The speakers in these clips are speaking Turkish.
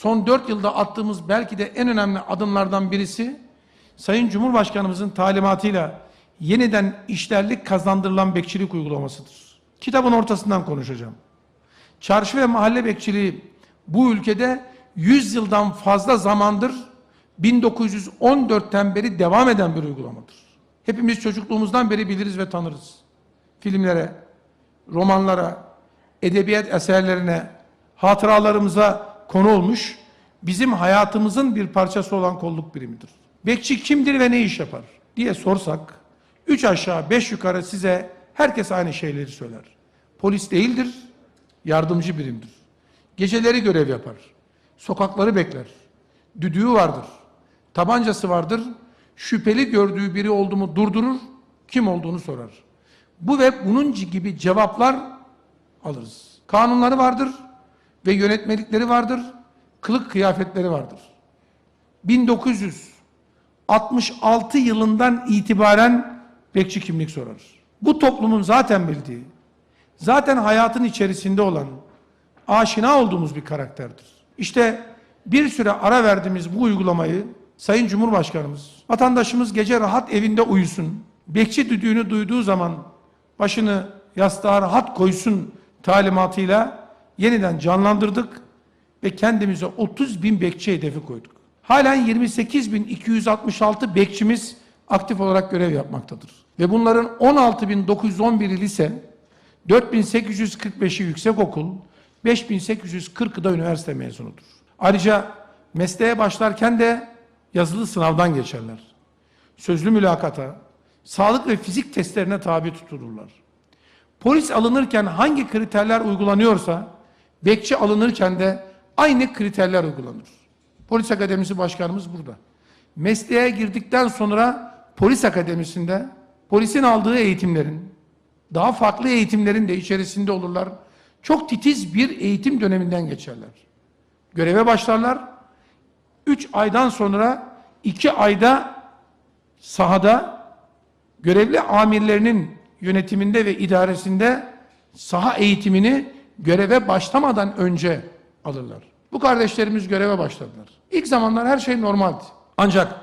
son 4 yılda attığımız belki de en önemli adımlardan birisi Sayın Cumhurbaşkanımızın talimatıyla yeniden işlerlik kazandırılan bekçilik uygulamasıdır. Kitabın ortasından konuşacağım. Çarşı ve mahalle bekçiliği bu ülkede 100 yıldan fazla zamandır 1914'ten beri devam eden bir uygulamadır. Hepimiz çocukluğumuzdan beri biliriz ve tanırız. Filmlere, romanlara, edebiyat eserlerine, hatıralarımıza konu olmuş, bizim hayatımızın bir parçası olan kolluk birimidir. Bekçi kimdir ve ne iş yapar diye sorsak, üç aşağı beş yukarı size herkes aynı şeyleri söyler. Polis değildir, yardımcı birimdir. Geceleri görev yapar, sokakları bekler, düdüğü vardır, tabancası vardır, şüpheli gördüğü biri oldu mu durdurur, kim olduğunu sorar. Bu ve bunun gibi cevaplar alırız. Kanunları vardır ve yönetmelikleri vardır, kılık kıyafetleri vardır. 1966 yılından itibaren bekçi kimlik sorar. Bu toplumun zaten bildiği, zaten hayatın içerisinde olan, aşina olduğumuz bir karakterdir. İşte bir süre ara verdiğimiz bu uygulamayı Sayın Cumhurbaşkanımız, vatandaşımız gece rahat evinde uyusun, bekçi düdüğünü duyduğu zaman başını yastığa rahat koysun talimatıyla yeniden canlandırdık ve kendimize 30 bin bekçi hedefi koyduk. Halen 28.266 bekçimiz aktif olarak görev yapmaktadır. Ve bunların 16.911'i lise, 4.845'i yüksekokul, 5.840'ı da üniversite mezunudur. Ayrıca mesleğe başlarken de yazılı sınavdan geçerler. Sözlü mülakata, sağlık ve fizik testlerine tabi tutulurlar. Polis alınırken hangi kriterler uygulanıyorsa, bekçi alınırken de aynı kriterler uygulanır. Polis Akademisi Başkanımız burada. Mesleğe girdikten sonra polis akademisinde polisin aldığı eğitimlerin, daha farklı eğitimlerin de içerisinde olurlar. Çok titiz bir eğitim döneminden geçerler. Göreve başlarlar. Üç aydan sonra iki ayda sahada görevli amirlerinin yönetiminde ve idaresinde saha eğitimini göreve başlamadan önce alırlar. Bu kardeşlerimiz göreve başladılar. İlk zamanlar her şey normaldi. Ancak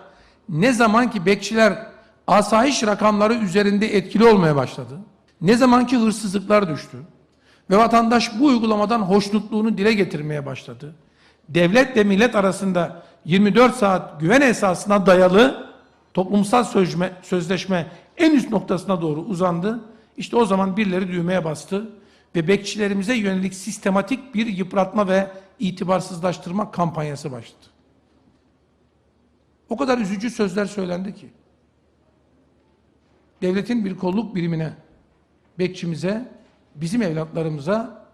ne zaman ki bekçiler asayiş rakamları üzerinde etkili olmaya başladı, ne zaman ki hırsızlıklar düştü ve vatandaş bu uygulamadan hoşnutluğunu dile getirmeye başladı, devlet ve millet arasında 24 saat güven esasına dayalı toplumsal sözleşme, sözleşme en üst noktasına doğru uzandı. İşte o zaman birileri düğmeye bastı ve bekçilerimize yönelik sistematik bir yıpratma ve itibarsızlaştırma kampanyası başladı. O kadar üzücü sözler söylendi ki. Devletin bir kolluk birimine, bekçimize, bizim evlatlarımıza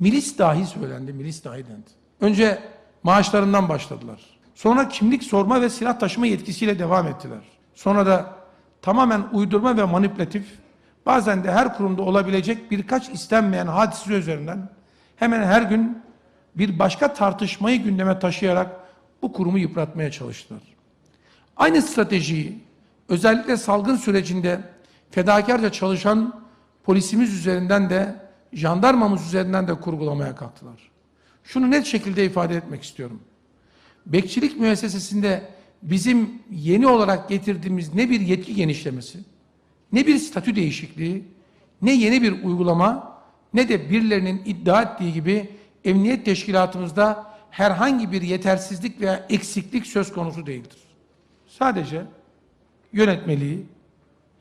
milis dahi söylendi, milis dahi dendi. Önce maaşlarından başladılar. Sonra kimlik sorma ve silah taşıma yetkisiyle devam ettiler. Sonra da tamamen uydurma ve manipülatif, bazen de her kurumda olabilecek birkaç istenmeyen hadise üzerinden hemen her gün bir başka tartışmayı gündeme taşıyarak bu kurumu yıpratmaya çalıştılar. Aynı stratejiyi özellikle salgın sürecinde fedakarca çalışan polisimiz üzerinden de jandarmamız üzerinden de kurgulamaya kalktılar. Şunu net şekilde ifade etmek istiyorum. Bekçilik müessesesinde bizim yeni olarak getirdiğimiz ne bir yetki genişlemesi, ne bir statü değişikliği, ne yeni bir uygulama, ne de birilerinin iddia ettiği gibi emniyet teşkilatımızda herhangi bir yetersizlik veya eksiklik söz konusu değildir. Sadece yönetmeliği,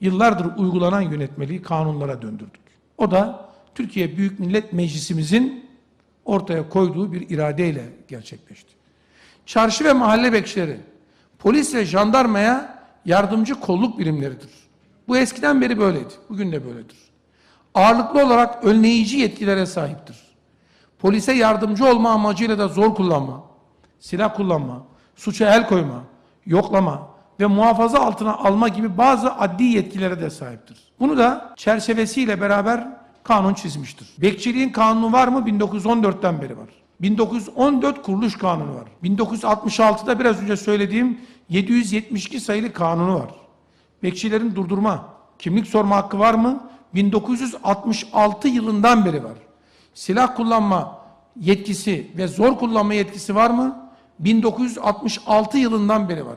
yıllardır uygulanan yönetmeliği kanunlara döndürdük. O da Türkiye Büyük Millet Meclisimizin ortaya koyduğu bir iradeyle gerçekleşti. Çarşı ve mahalle bekçileri, polis ve jandarmaya yardımcı kolluk birimleridir. Bu eskiden beri böyleydi, bugün de böyledir. Ağırlıklı olarak önleyici yetkilere sahiptir. Polise yardımcı olma amacıyla da zor kullanma, silah kullanma, suça el koyma, yoklama ve muhafaza altına alma gibi bazı adli yetkilere de sahiptir. Bunu da çerçevesiyle beraber kanun çizmiştir. Bekçiliğin kanunu var mı? 1914'ten beri var. 1914 kuruluş kanunu var. 1966'da biraz önce söylediğim 772 sayılı kanunu var. Bekçilerin durdurma, kimlik sorma hakkı var mı? 1966 yılından beri var. Silah kullanma yetkisi ve zor kullanma yetkisi var mı? 1966 yılından beri var.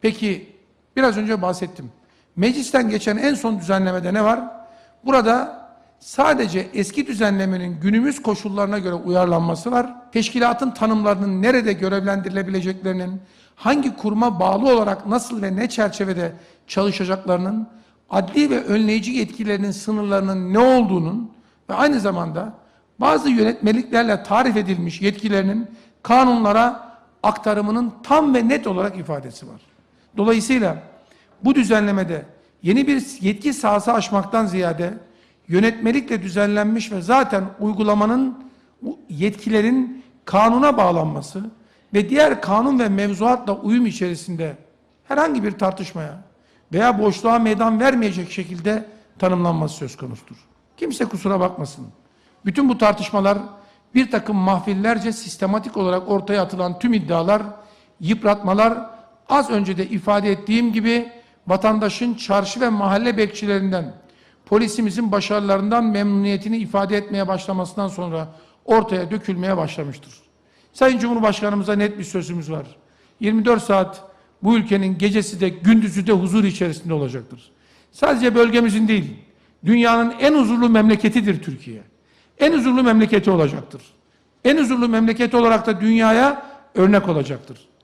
Peki biraz önce bahsettim. Meclisten geçen en son düzenlemede ne var? Burada sadece eski düzenlemenin günümüz koşullarına göre uyarlanması var. Teşkilatın tanımlarının nerede görevlendirilebileceklerinin, hangi kuruma bağlı olarak nasıl ve ne çerçevede çalışacaklarının, adli ve önleyici yetkilerinin sınırlarının ne olduğunun ve aynı zamanda bazı yönetmeliklerle tarif edilmiş yetkilerinin kanunlara aktarımının tam ve net olarak ifadesi var. Dolayısıyla bu düzenlemede yeni bir yetki sahası aşmaktan ziyade yönetmelikle düzenlenmiş ve zaten uygulamanın yetkilerin kanuna bağlanması ve diğer kanun ve mevzuatla uyum içerisinde herhangi bir tartışmaya veya boşluğa meydan vermeyecek şekilde tanımlanması söz konusudur. Kimse kusura bakmasın. Bütün bu tartışmalar bir takım mahfillerce sistematik olarak ortaya atılan tüm iddialar, yıpratmalar az önce de ifade ettiğim gibi vatandaşın çarşı ve mahalle bekçilerinden, polisimizin başarılarından memnuniyetini ifade etmeye başlamasından sonra ortaya dökülmeye başlamıştır. Sayın Cumhurbaşkanımıza net bir sözümüz var. 24 saat bu ülkenin gecesi de gündüzü de huzur içerisinde olacaktır. Sadece bölgemizin değil, dünyanın en huzurlu memleketidir Türkiye. En huzurlu memleketi olacaktır. En huzurlu memleketi olarak da dünyaya örnek olacaktır.